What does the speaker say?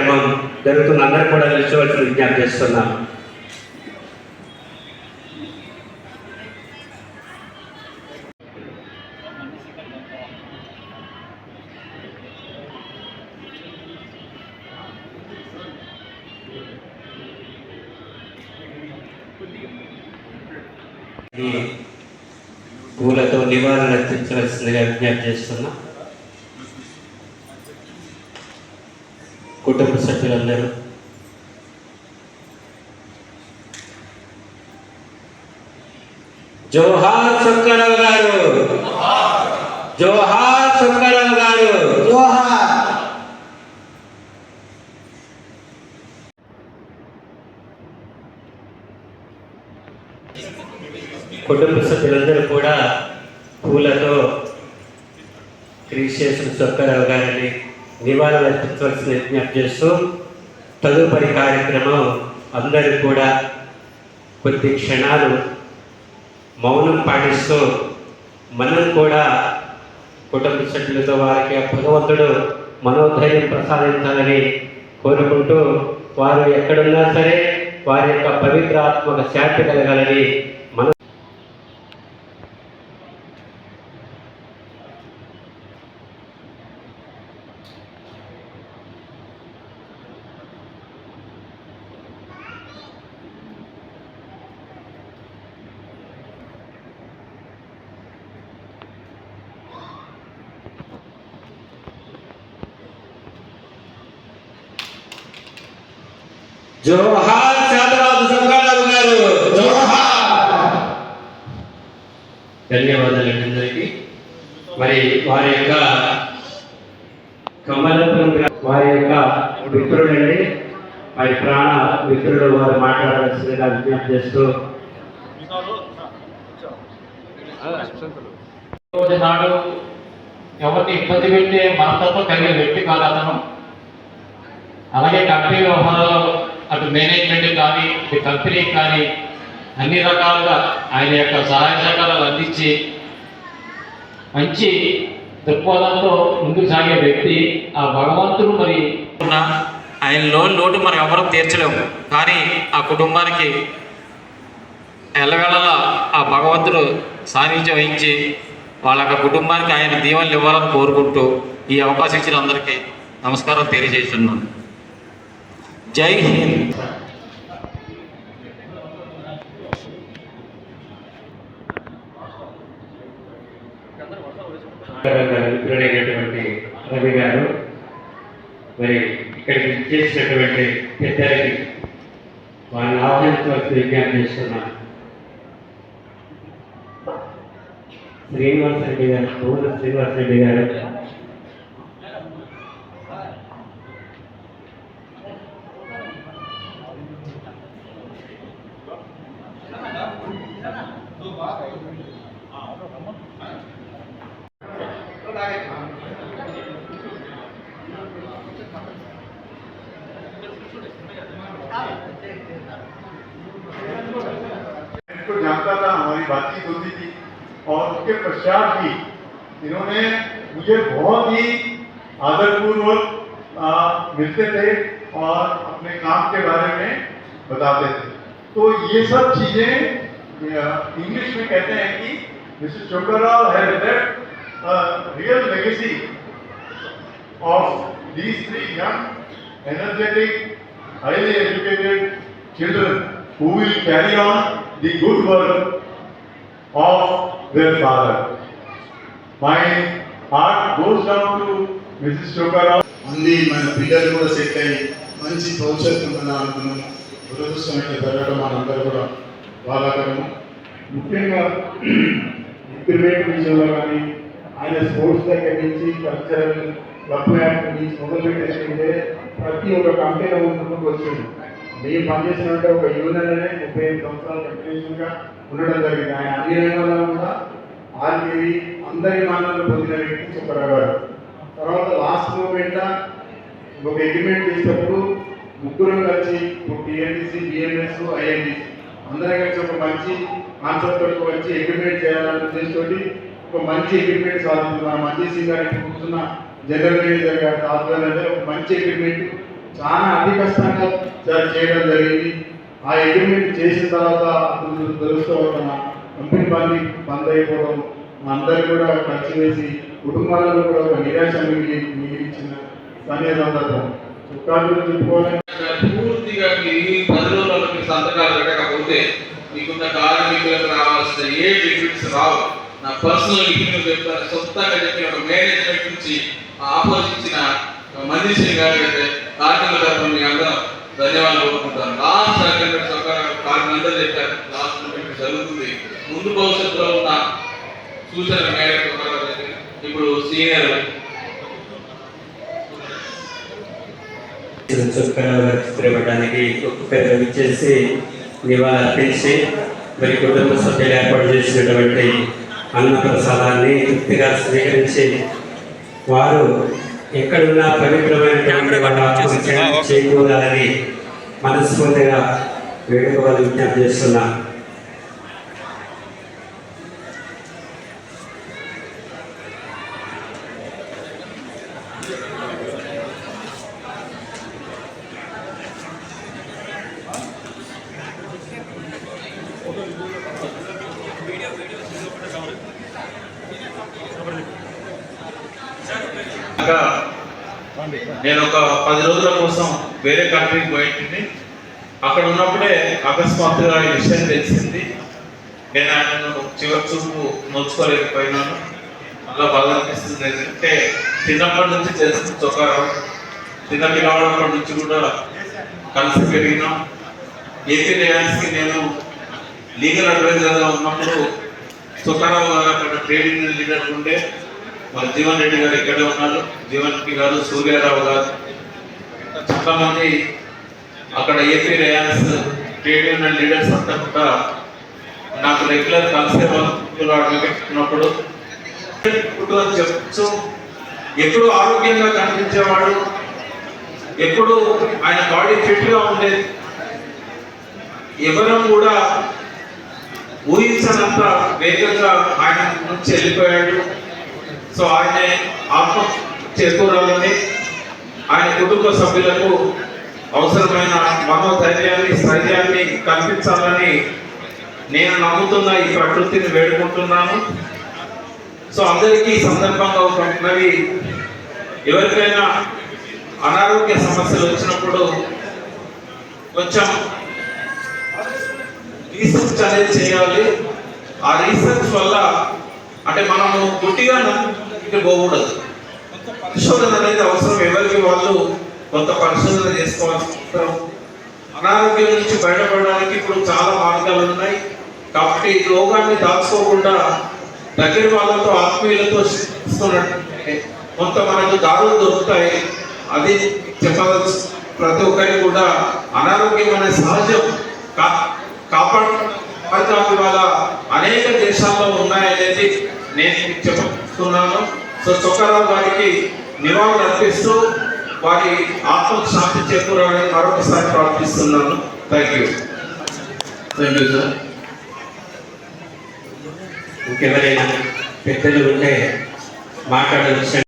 కార్యక్రమం జరుగుతున్న అందరూ కూడా నిలిచవలసిన విజ్ఞప్తి చేస్తున్నాం. పూలతో నివారణ తెచ్చవలసిందిగా విజ్ఞప్తి చేస్తున్నాం. కుటుంబ సభ్యులందరూ జోహార్ సుక్కరావు గారు. జోహార్ సుక్కరావు గారు. జోహార్ కుటుంబ సభ్యులందరూ కూడా పూలతో క్రీశేషన్ సుక్కరావు గారిని నివాళులు అర్పించవలసిన విజ్ఞప్తి చేస్తూ తదుపరి కార్యక్రమం అందరూ కూడా కొద్ది క్షణాలు మౌనం పాటిస్తూ మనం కూడా కుటుంబ సభ్యులతో వారికి ఆ భగవంతుడు మనోధైర్యం ప్రసాదించాలని కోరుకుంటూ వారు ఎక్కడున్నా సరే వారి యొక్క పవిత్రాత్మక శాంతి కలగాలని మన జోహార్ శాతరాజు సంగారావు గారు. జోహార్! ధన్యవాదాలు అందరికీ. మరి వారి యొక్క కమలపురం వారి యొక్క మిత్రుడండి వారి ప్రాణ మిత్రుడు వారు మాట్లాడాల్సిందిగా విజ్ఞప్తి చేస్తూ. నాడు ఎవరిని ఇబ్బంది పెట్టే మనస్తత్వం కలిగే వ్యక్తి కాదు అతను అలాగే కంపెనీ వ్యవహారాల్లో అటు మేనేజ్మెంట్ కానీ ఇటు కంపెనీ కానీ అన్ని రకాలుగా ఆయన యొక్క సహాయ సహకారాలు అందించి మంచి దృక్పథంతో ముందుకు సాగే వ్యక్తి ఆ భగవంతుడు మరి. ఆయన లోన్ లోటు మనం ఎవరూ తీర్చలేము. కానీ ఆ కుటుంబానికి ఎల్లవేళలా ఆ భగవంతుడు సాన్నిధ్యం వహించి వాళ్ళ యొక్క కుటుంబానికి ఆయన దీవెనలు ఇవ్వాలని కోరుకుంటూ ఈ అవకాశం ఇచ్చిన అందరికీ నమస్కారం తెలియజేస్తున్నాను. జై హింద్. మిత్రుడైనటువంటి రవి గారు మరి ఇక్కడికి చేసినటువంటి పెద్దలకి వారిని ఆహ్వానించవలసి విజ్ఞప్తి చేస్తున్నాను శ్రీనివాస రెడ్డి గారు పూర్ణ శ్రీనివాస రెడ్డి గారు इनको जानता था हमारी बातचीत होती थी और उसके पश्चात भी इन्होंने मुझे बहुत ही आदरपूर्वक मिलते थे और अपने काम के बारे में बताते थे। तो ये सब चीज़ें इंग्लिश में कहते हैं कि mister Chokrao has left real legacy of these three young, energetic, highly educated children who will carry on the good work of their father. My heart goes down to Mrs. Chokarao. మంది మన పిల్లలు కూడా set అయ్యి మంచి భవిష్యత్తు ఉందని అనుకున్నాం దురదృష్టం అయితే జరగడం మనందరూ కూడా బాధాకరము ముఖ్యంగా ఇంక్రిమెంట్ విషయంలో కానీ ఆయన స్పోర్ట్స్ దగ్గర నుంచి కల్చరల్ క్లబ్ యాక్ట్ నుంచి మొదలుపెట్టేసిందే ప్రతి ఒక్క కంపెనీ ముందుకు వచ్చింది. మేము పనిచేసినట్టు ఒక యూనియన్ అనే ముప్పై ఐదు సంవత్సరాలు కంటిన్యూషన్గా ఉండడం జరిగింది. ఆయన అన్ని రంగాల్లో కూడా ఆర్కేవి అందరి మానాలు పొందిన వ్యక్తి సుబ్బారావు గారు. తర్వాత లాస్ట్ మూమెంట్ ఒక అగ్రిమెంట్ చేసేటప్పుడు ముగ్గురు కలిసి టిఎన్టీసీ బిఎంఎస్ ఐఎన్టీసీ అందరం కలిసి ఒక మంచి కాన్సెప్ట్ ఒక వచ్చి అగ్రిమెంట్ చేయాలనే ఉద్దేశంతో ఒక మంచి అగ్రిమెంట్ సాధించుకున్నాం మంచి సింగ్ కూర్చున్న జనరల్ మేనేజర్ గారి ఆధ్వర్యంలో ఒక మంచి అగ్రిమెంట్ చాలా అతి కష్టంగా చేయడం జరిగింది. ఆ అగ్రిమెంట్ చేసిన తర్వాత అతను తెలుస్తూ తన కంపెనీ బంద్ బంద్ అయిపోవడం. అందరూ కూడా ఖర్చు వేసి కుటుంబాలలో కూడా ఒక నిరాశ మిగిలించిన సమయ సందర్భం. చుక్కా గురించి చెప్పుకోవాలి పూర్తిగా ఈ పది రోజుల్లో మీరు సంతకాలు పెట్టకపోతే మీకున్న కార్మికులకు రావాల్సిన ఏ బెనిఫిట్స్ రావు? నా పర్సనల్ లిఖితం చెప్తాను. సొంతంగా చెప్పిన ఒక మేనేజ్మెంట్ నుంచి ఆపోజించిన మనిషిని గారికి కార్మికుల తరఫున మీ అందరం ధన్యవాదాలు కోరుకుంటాను. లాస్ట్ అగ్రిమెంట్ ఒక అందరూ చెప్పారు. లాస్ట్ అగ్రిమెంట్ జరుగుతుంది. ముందు భవిష్యత్తులో ఉన్న సూచన మేరకు ఇప్పుడు సీనియర్ చిత్రపటానికి పెద్ద ఇచ్చేసి నివాళులు అర్పించి మరి కుటుంబ సభ్యులు ఏర్పాటు చేసినటువంటి అన్న ప్రసాదాన్ని తృప్తిగా స్వీకరించి వారు ఎక్కడున్నా పవిత్రమైనటువంటి చే- చేకూరాలని మనస్ఫూర్తిగా వేడుకోవాలని విజ్ఞప్తి చేస్తున్నా. నేను ఒక పది రోజుల కోసం వేరే కంట్రీకి పోయింటుంది అక్కడ ఉన్నప్పుడే అకస్మాత్తుగా ఈ విషయం తెలిసింది. నేను ఆయనను చివరి చూపు నోచుకోలేకపోయినాను. అలా బాగా అనిపిస్తుంది ఎందుకంటే చిన్నప్పటి నుంచి తెలిసిన చొక్కారావు చిన్న పిల్లవాడప్పటి నుంచి కూడా కలిసి పెరిగినాం. ఏపీ రియాన్స్కి నేను లీగల్ అడ్వైజర్గా ఉన్నప్పుడు చొక్కారావు గారు అక్కడ ట్రేడింగ్ లీడర్ ఉండే మరి జీవన్ రెడ్డి గారు ఇక్కడే ఉన్నారు? జీవన్ రెడ్డి గారు సూర్యారావు గారు. చాలామంది అక్కడ AP Rayons trade union leaders అంతా కూడా నాకు రెగ్యులర్ కలిసే వాళ్ళు అడుగుపెట్టుకున్నప్పుడు అని చెప్పచ్చు ఎప్పుడు ఆరోగ్యంగా కనిపించేవాడు ఎప్పుడు ఆయన బాడీ ఫిట్గా ఉండేది ఎవరం కూడా ఊహించనంత వేగంగా ఆయన నుంచి వెళ్ళిపోయాడు. సో ఆయన ఆత్మ చేకూరాలని ఆయన కుటుంబ సభ్యులకు అవసరమైన మనోధైర్యాన్ని స్థైర్యాన్ని కల్పించాలని నేను నమ్ముతున్న ఈ ప్రకృతిని వేడుకుంటున్నాను. సో అందరికీ ఈ సందర్భంగా ఒక మనవి ఎవరికైనా అనారోగ్య సమస్యలు వచ్చినప్పుడు కొంచెం రీసెర్చ్ అనేది చేయాలి. ఆ రీసెర్చ్ వల్ల అంటే మనము గుడ్డిగా నమ్మికి పోకూడదు పరిశోధన అనేది అవసరం ఎవరికి వాళ్ళు కొంత పరిశోధన చేసుకోవాల్సిన అవసరం అనారోగ్యం నుంచి బయటపడడానికి ఇప్పుడు చాలా మార్గాలు ఉన్నాయి. కాబట్టి ఈ రోగాన్ని దాచుకోకుండా దగ్గర వాళ్ళతో ఆత్మీయులతో ఇస్తున్నట్టు కొంత మనకు దారులు దొరుకుతాయి. అది చెప్పదలుచు ప్రతి ఒక్కరికి కూడా అనారోగ్యం అనే సహజం కా కాపాడుకోవడానికి వల్ల అనేక దేశాల్లో ఉన్నాయి. నేను చెప్తున్నాను సో చొక్కారావు గారికి నివాళులు అర్పిస్తూ వారి ఆత్మకు శాంతి చేకూరాలని మరొకసారి ప్రార్థిస్తున్నాను. Thank you thank you sir ఇంకెవరైనా పెద్దలు ఉంటే మాట్లాడవచ్చు